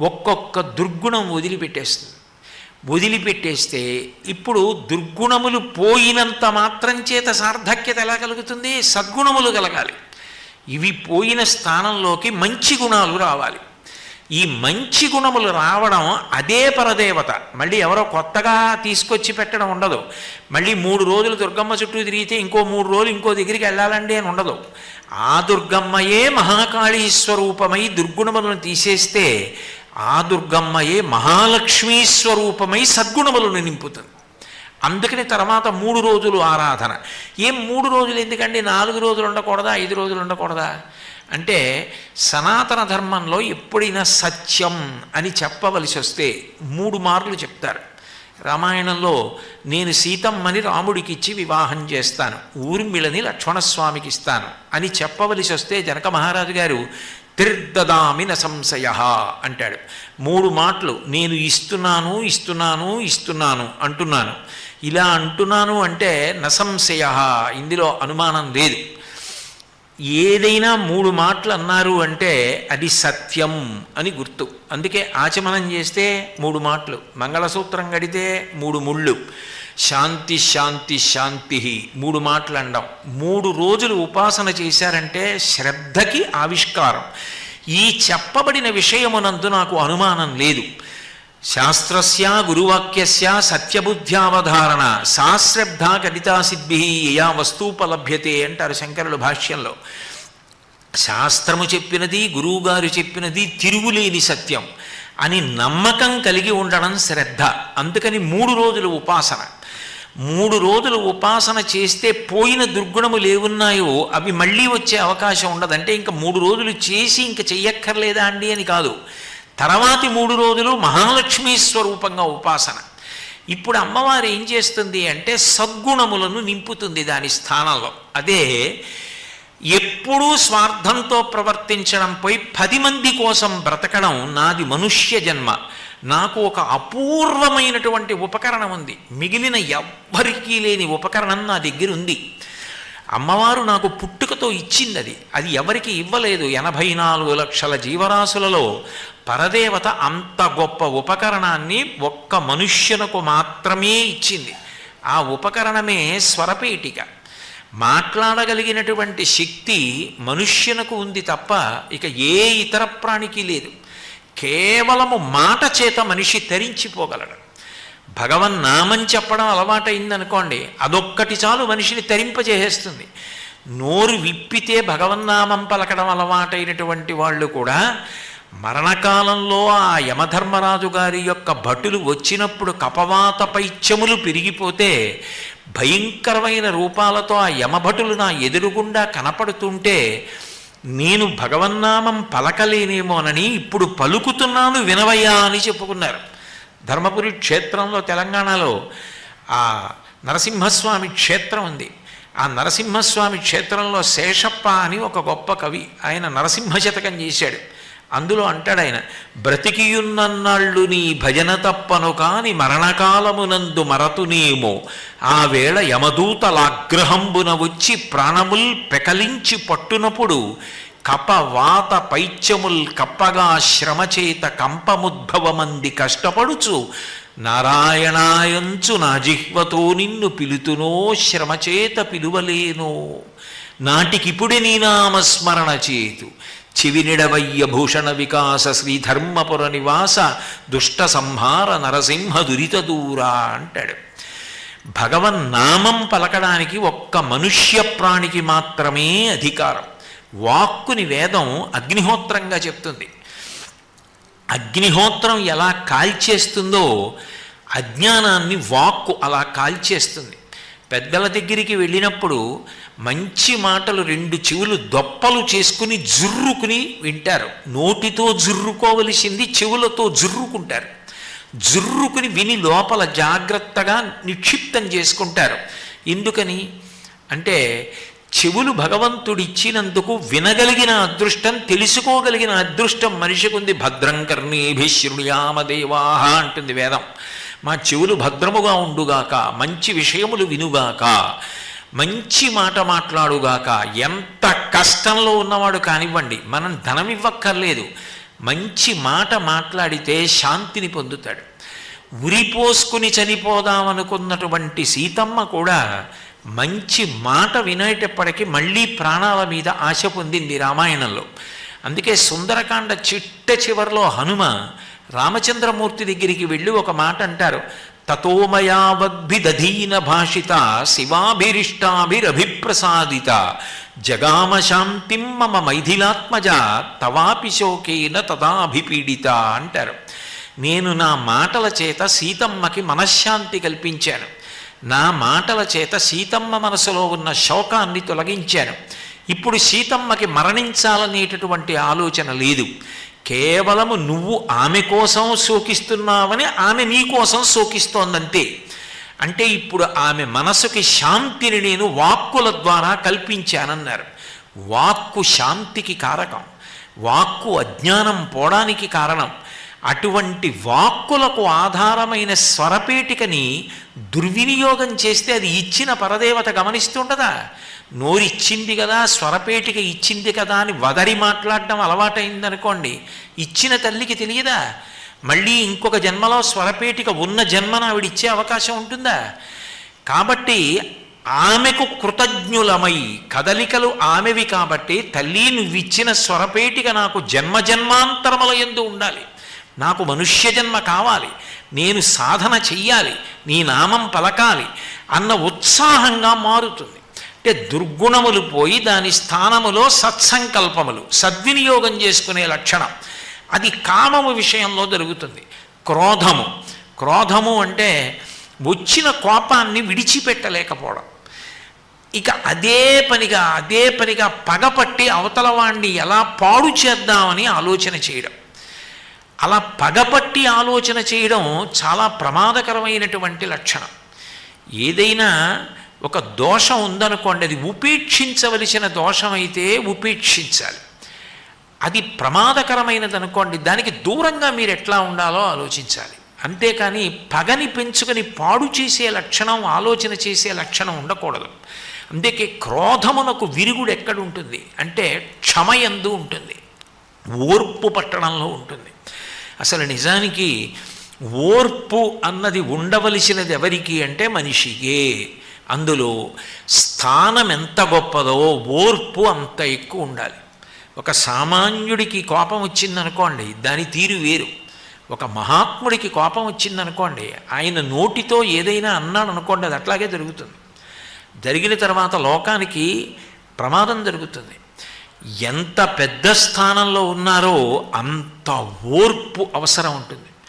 ఒక్కొక్క దుర్గుణం వదిలిపెట్టేస్తుంది. వదిలిపెట్టేస్తే ఇప్పుడు దుర్గుణములు పోయినంత మాత్రం చేత సార్థక్యత ఎలా కలుగుతుంది? సద్గుణములు కలగాలి. ఇవి పోయిన స్థానంలోకి మంచి గుణాలు రావాలి. ఈ మంచి గుణములు రావడం అదే పరదేవత. మళ్ళీ ఎవరో కొత్తగా తీసుకొచ్చి పెట్టడం ఉండదు. మళ్ళీ మూడు రోజులు దుర్గమ్మ చుట్టూ తిరిగితే ఇంకో మూడు రోజులు ఇంకో దగ్గరికి వెళ్ళాలండి అని ఉండదు. ఆ దుర్గమ్మయే మహాకాళీ స్వరూపమై దుర్గుణములను తీసేస్తే ఆ దుర్గమ్మయే మహాలక్ష్మీ స్వరూపమై సద్గుణములను నింపుతుంది. అందుకని తర్వాత మూడు రోజులు ఆరాధన. ఏం మూడు రోజులు? ఎందుకండి? నాలుగు రోజులు ఉండకూడదా? ఐదు రోజులు ఉండకూడదా? అంటే సనాతన ధర్మంలో ఎప్పుడైనా సత్యం అని చెప్పవలసి వస్తే మూడు మార్లు చెప్తారు. రామాయణంలో నేను సీతమ్మని రాముడికి ఇచ్చి వివాహం చేస్తాను. ఊర్మిళని లక్ష్మణస్వామికి ఇస్తాను అని చెప్పవలసి వస్తే జనక మహారాజు గారు తిర్దదామి న సంశయ అంటాడు. మూడు మాటలు నేను ఇస్తున్నాను ఇస్తున్నాను ఇస్తున్నాను అంటున్నాను. ఇలా అంటున్నాను అంటే నసంశయ ఇందులో అనుమానం లేదు. ఏదైనా మూడు మాటలు అన్నారు అంటే అది సత్యం అని గుర్తు. అందుకే ఆచమనం చేస్తే మూడు మాటలు మంగళసూత్రం గడితే మూడు ముళ్ళు. శాంతి శాంతి శాంతి మూడు మాటలు అండం. మూడు రోజులు ఉపాసన చేశారంటే శ్రద్ధకి ఆవిష్కారం. ఈ చెప్పబడిన విషయమునందు నాకు అనుమానం లేదు. శాస్త్రస్య గురువాక్యస్య సత్యబుద్ధ్యావధారణ సాశ్రద్ధ గణితాసిద్ధి యా వస్తూపలభ్యతే అంటారు శంకరుల భాష్యంలో. శాస్త్రము చెప్పినది గురువుగారు చెప్పినది తిరుగులేని సత్యం అని నమ్మకం కలిగి ఉండడం శ్రద్ధ. అందుకని మూడు రోజులు ఉపాసన. మూడు రోజులు ఉపాసన చేస్తే పోయిన దుర్గుణములు ఏవున్నాయో అవి మళ్ళీ వచ్చే అవకాశం ఉండదంటే ఇంకా మూడు రోజులు చేసి ఇంక చెయ్యక్కర్లేదా అండి అని కాదు. తర్వాతి మూడు రోజులు మహాలక్ష్మీ స్వరూపంగా ఉపాసన. ఇప్పుడు అమ్మవారు ఏం చేస్తుంది అంటే సద్గుణములను నింపుతుంది దాని స్థానంలో. అదే ఎప్పుడూ స్వార్థంతో ప్రవర్తించడం పది మంది కోసం బ్రతకడం నాది మనుష్య జన్మ. నాకు ఒక అపూర్వమైనటువంటి ఉపకరణం ఉంది. మిగిలిన ఎవ్వరికీ లేని ఉపకరణం నా దగ్గర ఉంది. అమ్మవారు నాకు పుట్టుకతో ఇచ్చింది అది. అది ఎవరికి ఇవ్వలేదు. ఎనభై నాలుగు లక్షల జీవరాశులలో పరదేవత అంత గొప్ప ఉపకరణాన్ని ఒక్క మనుష్యునకు మాత్రమే ఇచ్చింది. ఆ ఉపకరణమే స్వరపేటిక. మాట్లాడగలిగినటువంటి శక్తి మనుష్యునకు ఉంది తప్ప ఇక ఏ ఇతర ప్రాణికి లేదు. కేవలము మాట చేత మనిషి తరించిపోగలడు. భగవన్ నామం చెప్పడం అలవాటైందనుకోండి అదొక్కటి చాలు మనిషిని తరింపజేసేస్తుంది. నోరు విప్పితే భగవన్నామం పలకడం అలవాటైనటువంటి వాళ్ళు కూడా మరణకాలంలో ఆ యమధర్మరాజు గారి యొక్క భటులు వచ్చినప్పుడు కపవాత పైత్యములు పెరిగిపోతే భయంకరమైన రూపాలతో ఆ యమభటులు నా ఎదురుగుండా కనపడుతుంటే నేను భగవన్నామం పలకలేనేమోనని ఇప్పుడు పలుకుతున్నాను వినవయ్యా అని చెప్పుకున్నారు. ధర్మపురి క్షేత్రంలో తెలంగాణలో ఆ నరసింహస్వామి క్షేత్రం ఉంది. ఆ నరసింహస్వామి క్షేత్రంలో శేషప్ప అని ఒక గొప్ప కవి. ఆయన నరసింహ శతకం చేశాడు. అందులో అంటాడు ఆయన బ్రతికియున్నన్నాళ్ళు నీ భజన తప్పను కాని మరణకాలమునందు మరతునేమో. ఆ వేళ యమదూతలాగ్రహంబున వచ్చి ప్రాణముల్ పెకలించి పట్టునప్పుడు కప వాత పైత్యముల్ కప్పగా శ్రమచేత కంపముద్భవమంది కష్టపడుచు నారాయణాయంచు నా జిహ్వతో నిన్ను పిలుతునో శ్రమచేత పిలువలేనో. నాటికిపుడి నీ నామస్మరణ చేతు. చివినిడవయ్య భూషణ వికాస శ్రీధర్మపుర నివాస దుష్ట సంహార నరసింహ దురిత దూరా అంటాడు. భగవన్ నామం పలకడానికి ఒక్క మనుష్య ప్రాణికి మాత్రమే అధికారం. వాక్కుని వేదం అగ్నిహోత్రంగా చెప్తుంది. అగ్నిహోత్రం ఎలా కాల్చేస్తుందో అజ్ఞానాన్ని వాక్కు అలా కాల్చేస్తుంది. పెద్దల దగ్గరికి వెళ్ళినప్పుడు మంచి మాటలు రెండు చెవులు దొప్పలు చేసుకుని జుర్రుకుని వింటారు. నోటితో జుర్రుకోవలసింది చెవులతో జుర్రుకుంటారు. జుర్రుకుని విని లోపల జాగ్రత్తగా నిక్షిప్తం చేసుకుంటారు. ఎందుకని? అంటే చెవులు భగవంతుడిచ్చినందుకు వినగలిగిన అదృష్టం తెలుసుకోగలిగిన అదృష్టం మనిషికి ఉంది భద్రం కర్ణేభి శృణుయామదేవాహ అంటుంది వేదం. మా చెవులు భద్రముగా ఉండుగాక మంచి విషయములు వినుగాక మంచి మాట మాట్లాడుగాక ఎంత కష్టంలో ఉన్నవాడు కానివ్వండి మనం ధనం ఇవ్వక్కర్లేదు మంచి మాట మాట్లాడితే శాంతిని పొందుతాడు. ఉరిపోసుకుని చనిపోదామనుకున్నటువంటి సీతమ్మ కూడా మంచి మాట వినేటప్పటికీ మళ్ళీ ప్రాణాల మీద ఆశ పొందింది రామాయణంలో. అందుకే సుందరకాండ చిట్ట చివరిలో హనుమ రామచంద్రమూర్తి దగ్గరికి వెళ్ళి ఒక మాట అంటారు. తతోమయావద్భిదధీన భాషిత శివాభిరిష్టాభిరభిప్రసాదిత జగామ శాంతిం మమ మైథిలాత్మజ తవాపి శోకేన తదాభిపీడిత అంటారు. నేను నా మాటల చేత సీతమ్మకి మనశ్శాంతి కల్పించాను. నా మాటల చేత సీతమ్మ మనసులో ఉన్న శోకాన్ని తొలగించాను. ఇప్పుడు సీతమ్మకి మరణించాలనేటటువంటి ఆలోచన లేదు. కేవలము నువ్వు ఆమె కోసం శోకిస్తున్నావని ఆమె నీ కోసం శోకిస్తోందంతే. అంటే ఇప్పుడు ఆమె మనసుకి శాంతిని నేను వాక్కుల ద్వారా కల్పించానన్నారు. వాక్కు శాంతికి కారకం. వాక్కు అజ్ఞానం పోవడానికి కారణం. అటువంటి వాక్కులకు ఆధారమైన స్వరపేటికని దుర్వినియోగం చేస్తే అది ఇచ్చిన పరదేవత గమనిస్తుండదా నోరిచ్చింది కదా స్వరపేటిక ఇచ్చింది కదా అని వదరి మాట్లాడడం అలవాటైందనుకోండి ఇచ్చిన తల్లికి తెలియదా? మళ్ళీ ఇంకొక జన్మలో స్వరపేటిక ఉన్న జన్మను ఆవిడిచ్చే అవకాశం ఉంటుందా? కాబట్టి ఆమెకు కృతజ్ఞులమై కదలికలు ఆమెవి కాబట్టి తల్లి నువ్విచ్చిన స్వరపేటిక నాకు జన్మ జన్మాంతరముల ఎందు ఉండాలి. నాకు మనుష్య జన్మ కావాలి. నేను సాధన చెయ్యాలి. నీ నామం పలకాలి అన్న ఉత్సాహంగా మారుతుంది. అంటే దుర్గుణములు పోయి దాని స్థానములో సత్సంకల్పములు సద్వినియోగం చేసుకునే లక్షణం. అది కామము విషయంలో జరుగుతుంది. క్రోధము. క్రోధము అంటే వచ్చిన కోపాన్ని విడిచిపెట్టలేకపోవడం. ఇక అదే పనిగా అదే పనిగా పగపట్టి అవతల వాణ్ణి ఎలా పాడు చేద్దామని ఆలోచన చేయడం. అలా పగపట్టి ఆలోచన చేయడం చాలా ప్రమాదకరమైనటువంటి లక్షణం. ఏదైనా ఒక దోషం ఉందనుకోండి అది ఉపేక్షించవలసిన దోషం అయితే ఉపేక్షించాలి. అది ప్రమాదకరమైనది అనుకోండి దానికి దూరంగా మీరు ఎట్లా ఉండాలో ఆలోచించాలి. అంతేకాని పగని పెంచుకొని పాడు చేసే లక్షణం ఆలోచన చేసే లక్షణం ఉండకూడదు. అందుకే క్రోధమునకు విరుగుడు ఎక్కడ ఉంటుంది అంటే క్షమయందు ఉంటుంది. ఓర్పు పట్టణంలో ఉంటుంది. అసలు నిజానికి ఓర్పు అన్నది ఉండవలసినది ఎవరికి అంటే మనిషికే. అందులో స్థానం ఎంత గొప్పదో ఓర్పు అంత ఎక్కువ ఉండాలి. ఒక సామాన్యుడికి కోపం వచ్చిందనుకోండి దాని తీరు వేరు. ఒక మహాత్ముడికి కోపం వచ్చిందనుకోండి ఆయన నోటితో ఏదైనా అన్నాడు అనుకోండి అది అట్లాగే జరుగుతుంది. జరిగిన తర్వాత లోకానికి ప్రమాదం జరుగుతుంది. ఎంత పెద్ద స్థానంలో ఉన్నారో అంత ఓర్పు అవసరం ఉంటుంది.